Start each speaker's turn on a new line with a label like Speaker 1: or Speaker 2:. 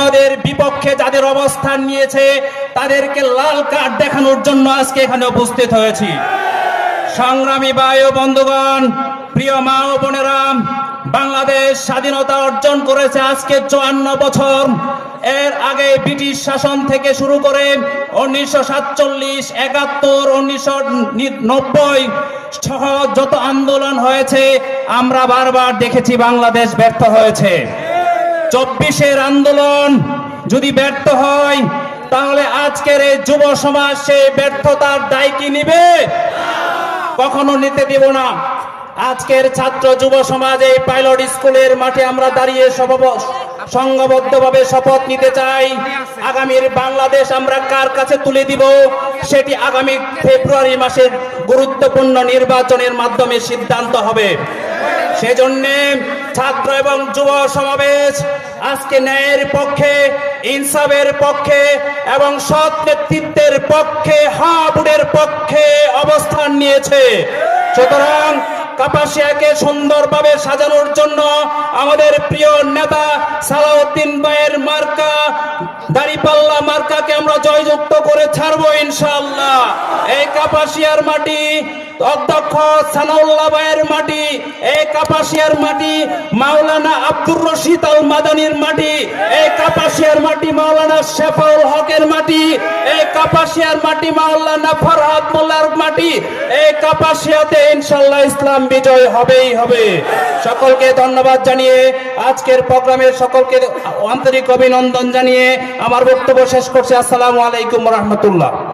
Speaker 1: সনদের বিপক্ষে যাদের অবস্থান নিয়েছে, তাদেরকে লাল কার্ড দেখানোর জন্য আজকে এখানে উপস্থিত হয়েছি। সংগ্রামী বায়ু বন্ধুগণ, প্রিয় মা ও বোনেরা, বাংলাদেশ স্বাধীনতা অর্জন করেছে আজকে চুয়ান্ন বছর। এর আগে ব্রিটিশ শাসন থেকে শুরু করে উনিশশো সাতচল্লিশ, একাত্তর, উনিশশো নব্বই সহ যত আন্দোলন হয়েছে, আমরা বারবার দেখেছি বাংলাদেশ ব্যর্থ হয়েছে। চব্বিশের আন্দোলন যদি ব্যর্থ হয়, তাহলে আজকের এই যুব সমাজ সেই ব্যর্থতার দায় কি নিবে? কখনো নিতে দিব না। আজকের ছাত্র যুব সমাজ এই পাইলট স্কুলের মাঠে আমরা দাঁড়িয়ে সভব- সংঘবদ্ধভাবে শপথ নিতে চাই। আগামীর বাংলাদেশ আমরা কার কাছে তুলে দিব? সেটি আগামী ফেব্রুয়ারি মাসের গুরুত্বপূর্ণ নির্বাচনের মাধ্যমে সিদ্ধান্ত হবে। সেজন্যে ছাত্র এবং যুব সমাবেশ আজকে ন্যায়ের পক্ষে, ইনসাফের পক্ষে এবং সৎ নেতৃত্বের পক্ষে, হাবুডের পক্ষে অবস্থান নিয়েছে। সুতরাং কাপাসিয়াকে সুন্দরভাবে সাজানোর জন্য আমাদের প্রিয় নেতা সালাউদ্দিন ভাইয়ের মার্কা, দাড়িপাল্লা মার্কাকে আমরা জয়যুক্ত করে ছাড়বো ইনশাআল্লাহ। এই কাপাসিয়ার মাটি, অধ্যক্ষ ভাইয়ের মাটি, এই কাপাসিয়ার মাটি, মাওলানা আব্দুর রশিদ আল মাদানির মাটি, এই কাপাসিয়ার মাটি মাওলানা শেফাউল হকের মাটি, এই কাপাসিয়ার মাটি মাওলানা ফরহাদ মোল্লার মাটি এই কাপাসিয়াতে ইনশাল্লাহ ইসলাম বিজয় হবেই হবে। সকলকে ধন্যবাদ জানিয়ে আজকের প্রোগ্রামের সকলকে আন্তরিক অভিনন্দন জানিয়ে আমার বক্তব্য শেষ করছি। আসসালামু আলাইকুম রহমতুল্লাহ।